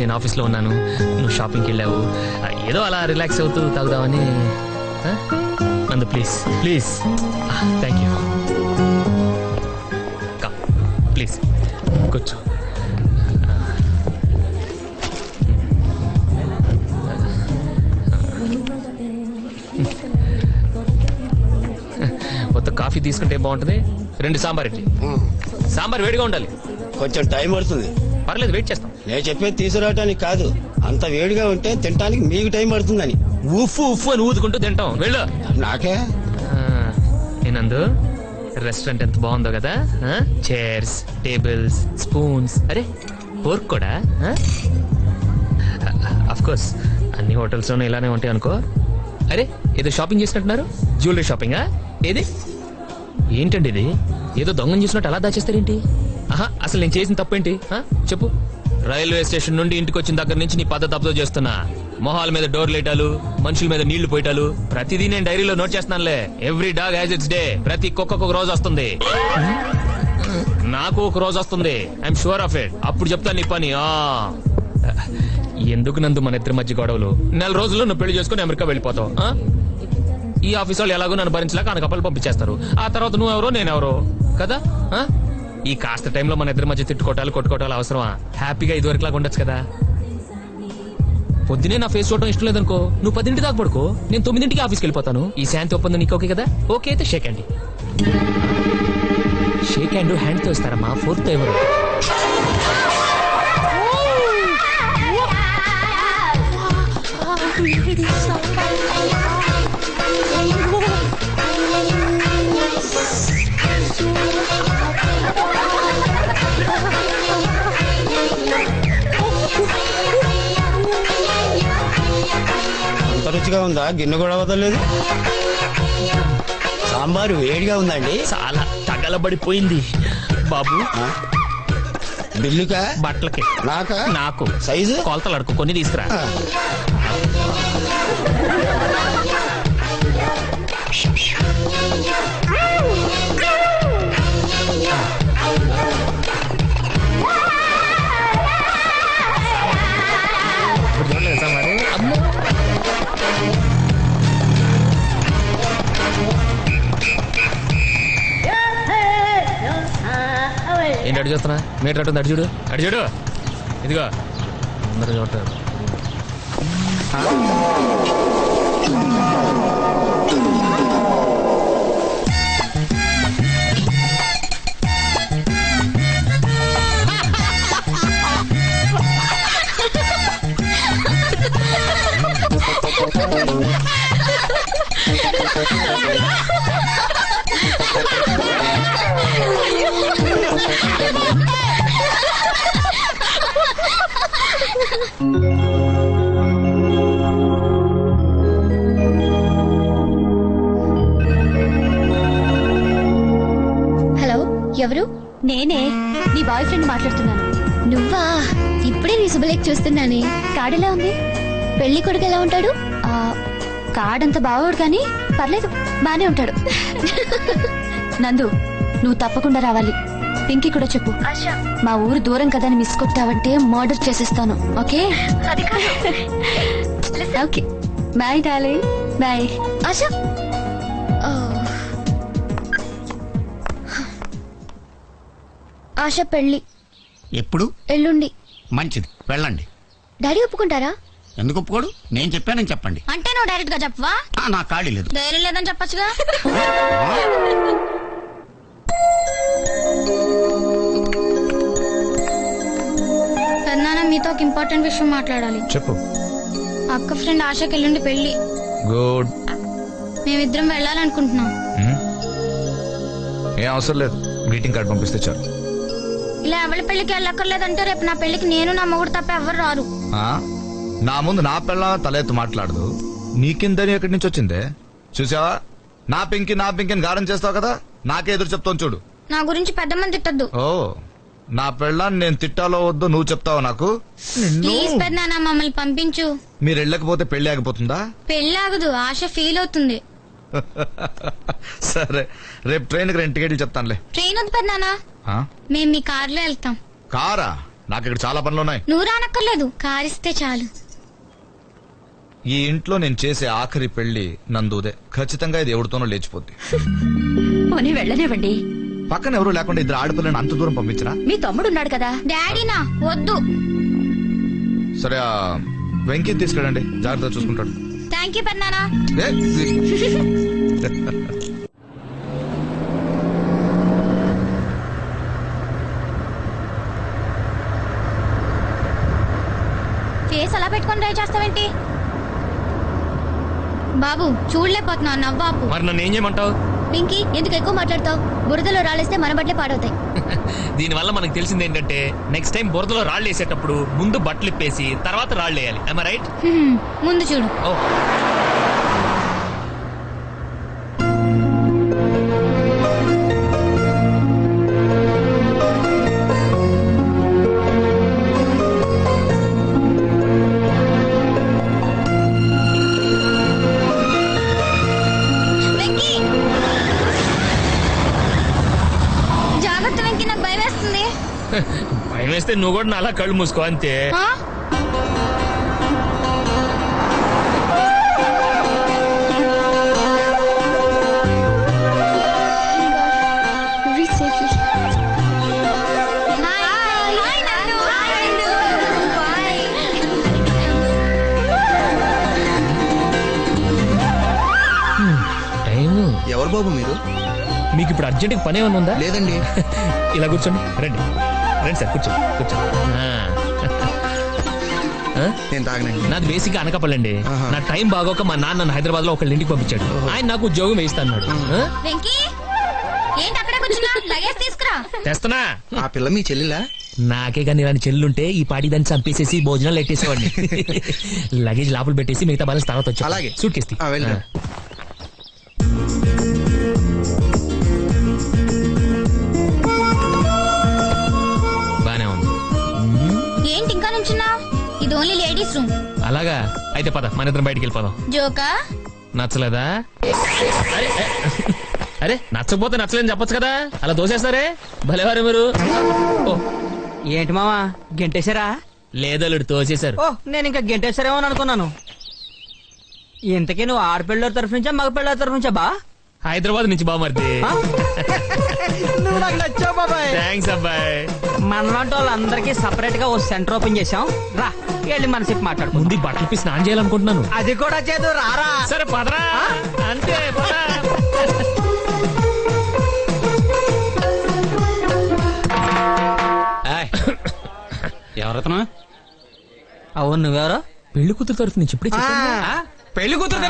నేను ఆఫీస్లో ఉన్నాను. నువ్వు షాపింగ్కి వెళ్ళావు. ఏదో అలా రిలాక్స్ అవుతూ తాగుదామని? Nandu please. Please. Thank you please కూర్చో. కొత్త కాఫీ తీసుకుంటే బాగుంటుంది. రెండు సాంబార్ ఇడ్లీ. సాంబార్ వేడిగా ఉండాలి. కొంచెం టైం పడుతుంది. పర్లేదు వెయిట్ చేస్తాం. నేను చెప్పేది తీసుకురావటానికి కాదు. అంత వేడిగా ఉంటే తినటానికి మీకు టైం పడుతుందని. ఉఫ్ఫు ఉఫ్ఫు అని ఊదుకుంటూ తింటాం. వెళ్ళు. నాకే? నేనందు రెస్టారెంట్ ఎంత బాగుందో కదా చైర్స్ టేబుల్స్ స్పూన్స్ అరే ఫోర్క్ కూడా అఫ్ కోర్స్ అన్ని హోటల్స్లోనూ ఇలానే ఉంటాయి అనుకో. అరే ఏదో షాపింగ్ చేసినట్టున్నారు? జ్యువెలరీ షాపింగా ఏది? ఏంటండి ఇది? ఏదో దొంగను చూసినట్టు అలా దాచేస్తారేంటి? ఆహా అసలు నేను చేసిన తప్పేంటి? చెప్పు. రైల్వే స్టేషన్ నుండి ఇంటికి వచ్చిన దగ్గర నుంచి నీ పద్ధతి అబ్జర్వ్ చేస్తున్నా. మొహాల మీద డోర్ లేటాలు మనుషుల మీద నీళ్ళు పోయటాలు. ప్రతిదీ నేను డైరీలో note చేస్తున్నానులే. Every dog has its day ప్రతి కుక్కకు ఒక రోజు వస్తుంది. నాకు ఒక రోజు వస్తుంది. ఐఎమ్ షూర్ ఆఫ్ ఇట్ అప్పుడు చెప్తాను నీ పని. ఆ. ఎందుకు నందు మన ఇద్దరి మధ్య గొడవలు? నెల రోజుల్లో నువ్వు పెళ్ళి చేసుకుని అమెరికా వెళ్ళిపోతావు. ఈ ఆఫీస్ వాళ్ళు ఎలాగో నన్ను భరించలేక అనకప్పలు పంపించేస్తారు. ఆ తర్వాత నువ్వెవరో నేనెవరో. కదా? ఈ కాస్త టైంలో మన ఇద్దరి మధ్య తిట్టుకోవటాలు కొట్టుకోవటాలు అవసరమా? హ్యాపీగా ఇదివరకు లాగా ఉండొచ్చు కదా. పొద్దునే నా ఫేస్ చూడటం ఇష్టం లేదనుకో నువ్వు పదింటి దాకా పడుకో నేను తొమ్మిదింటికి ఆఫీస్కి వెళ్ళిపోతాను. ఈ శాంతి ఒప్పందం నీకు ఓకే కదా? ఓకే అయితే షేక్ హ్యాండ్ షేక్ హ్యాండ్ హ్యాండ్తో ఇస్తారమ్మా. ఫోర్త్ ఎవరు అంత రుచిగా ఉందా? గిన్నె కూడా వదలలేదు. సాంబారు వేడిగా ఉందండి. చాలా తగలబడిపోయింది. బాబు? బిల్లుకా? బట్టలకి. నాకా? నాకు. సైజు? కొలతలు అడుకు కొన్ని తీసుకురా. అటు చూస్తున్నా? మీటర్ అటు ఉంది, అటు చూడు. అటు చూడు. ఇదిగో. అందరూ చూడతారు ఎవరు? నేనే. నీ బాయ్ ఫ్రెండ్ మాట్లాడుతున్నాను. నువ్వా? ఇప్పుడే నీ శుభలేఖ చూస్తున్నానే. కార్డెలా ఉంది? పెళ్ళి కొడుకు ఎలా ఉంటాడు? ఆ, కార్డంత బాగోడు కానీ పర్లేదు బానే ఉంటాడు. నందు నువ్వు తప్పకుండా రావాలి. పింకీ కూడా చెప్పు. మా ఊరు దూరం కదా అని మిస్ కొట్టావంటే మర్డర్ చేసేస్తాను okay? Okay. Bye darling. Bye. Asha. Asha పెళ్ళి ఎప్పుడు? ఎల్లుండి. మంచిది. వెళ్ళండి. డాడీ ఒప్పుకుంటారా? ఎందుకు ఒప్పుకోడు? నేను చెప్పానని చెప్పండి. అంటే నువ్వు డైరెక్ట్గా చెప్పవా? ఆ, నా ఖాళీ లేదు. ధైర్యం లేదని చెప్పొచ్చుగా? పెద్దనాన్న మీతో ఒక ఇంపార్టెంట్ విషయం మాట్లాడాలి. చెప్పు. అక్క ఫ్రెండ్ ఆశకి ఎల్లుండి పెళ్ళి గుడ్. మేమిద్దరం వెళ్ళాలనుకుంటున్నాం. ఏం అవసరం లేదు. గ్రీటింగ్ కార్డ్ పంపిస్తే చాలు. ఇలా ఎవరి పెళ్ళికి వెళ్ళక్కర్లేదంటే రేపు నా పెళ్ళికి నేను నా మొగుడు తప్ప ఎవరు రారు. ఆ? నా ముందు నా పిల్ల తలెత్తు మాట్లాడదు. నీకిందని ఎక్కడి నుంచి వచ్చిందే? చూసావా? నా పింకి నా పింకి అని గారం చేస్తావు కదా? నాకే ఎదురు చెప్తాను చూడు. నా గురించి పెద్ద మంది తిట్టద్దు. ఓ నా పెళ్ళాన్ని నేను తిట్టాలో వద్దో నువ్వు చెప్తావు నాకు? మమ్మల్ని పంపించు. మీరు వెళ్ళకపోతే పెళ్ళి ఆగిపోతుందా? పెళ్ళి ఆగదు ఆశ ఫీల్ అవుతుంది. సరే రేపు ట్రైన్కి రెండు టికెట్లు చెప్తానులే. ట్రైన్ వద్దు పెద్దనాన్న. ఆ? మేము మీ కార్లో వెళ్తాం. కారా? నాకు ఇక్కడ చాలా పనులు ఉన్నాయి నువ్వు రానక్కర్లేదు కారిస్తే చాలు. ఈ ఇంట్లో నేను చేసే ఆఖరి పెళ్ళి నందుదే. ఖచ్చితంగా ఇది ఎవరితోనో లేచిపోద్ది. పోనీ వెళ్ళనివ్వండి. పక్కన ఎవరు లేకుండా ఇద్దరు ఆడపిల్లని అంత దూరం పంపించరా మీ తమ్ముడు ఉన్నాడు కదా. డాడీనా? వద్దు. సరే ఆ వెంకీ తీసుకెళ్ళండి. జాగ్రత్తగా చూసుకుంటాడు. థ్యాంక్ యూ పెన్నానా? ఏ, ఫేస్ అలా పెట్టుకొని డ్రైవ్ చేస్తావేంటి? బాబు చూడలేకపోతున్నా నవ్వాపు మరి నన్ను ఏం చేయమంటావు? పింకీ ఎందుకు ఎక్కువ మాట్లాడతావు? బురదలో రాలేస్తే మన బట్టలే పాడవుతాయి. దీనివల్ల మనకు తెలిసింది ఏంటంటే నెక్స్ట్ టైం బురదలో రాళ్ళు వేసేటప్పుడు ముందు బట్టలు ఇప్పేసి తర్వాత రాళ్ళు వేయాలి. రైట్ ముందు చూడు. ఓ. వేస్తే నువ్వు కూడా నాలా కళ్ళు మూసుకో అంతే. టైం ఎవరు బాబు మీరు? మీకు ఇప్పుడు అర్జెంట్ పని ఏమైనా ఉందా? లేదండి. ఇలా కూర్చోండి రండి. రండి సార్ ఆ. ఆ? నేను తాగనండి. నాది బేసిక్ అనకపల్లండి. ఆహా. నా టైం బాగోక మా నాన్న నన్ను హైదరాబాద్లో ఒకళ్ళ ఇంటికి పంపించాడు. ఆయన నాకు ఉద్యోగం వేయిస్తా అన్నాడు ఆ? వెంకీ ఏంటి అక్కడే కూర్చున్నా? లగేజ్ తీసుకురా. తెస్తనా ఆ పిల్ల మీ చెల్లిలా? నాకే కానీ ఇలాంటి చెల్లుంటే ఈ పాటి దాన్ని చంపేసేసి భోజనాలు ఎట్టేసేవాడిని. లగేజ్ లోపల పెట్టేసి మిగతా బ్యాలెన్స్ తర్వాత వచ్చి అలాగే. సూట్ ఆ, వెళ్ళు. అలాగా. అయితే పద మన ఇద్దరం బయటికి వెళ్ళిపోదాం. జోకా? నచ్చలేదా? అరే నచ్చకపోతే నచ్చలేదని చెప్పొచ్చు కదా? అలా దోసేస్తారే? భలేవారు మీరు. ఓ. ఏంటి మావా గెంటేశారా? లేదల్లుడు తోసేశారు. ఓ నేను ఇంకా గెంటేశారేమో అని అనుకున్నాను. ఇంతకీ నువ్వు ఆడపిల్లల తరఫు నుంచా మగ పిల్లల తరఫు నుంచా బా? హైదరాబాద్ నుంచి బామర్ది. ఆ? నువ్వు నాకు నచ్చావు బాబాయ్. థ్యాంక్స్ అబ్బాయి. మనలాంటి వాళ్ళందరికీ సపరేట్గా ఓ సెంటర్ ఓపెన్ చేసాం రా వెళ్ళి మనసేపు మాట్లాడుకుందాం. ముందు ఈ బట్టలు ఇప్పి స్నానం చేయాలనుకుంటున్నాను. అది కూడా చేదు రారా. సరే పదరా. అంతే ఎవరతను? అవును నువ్వెవరో? పెళ్ళి కూతురు తరఫు నుంచి ఇప్పుడే చెప్పాను. పెళ్ళి కూతురు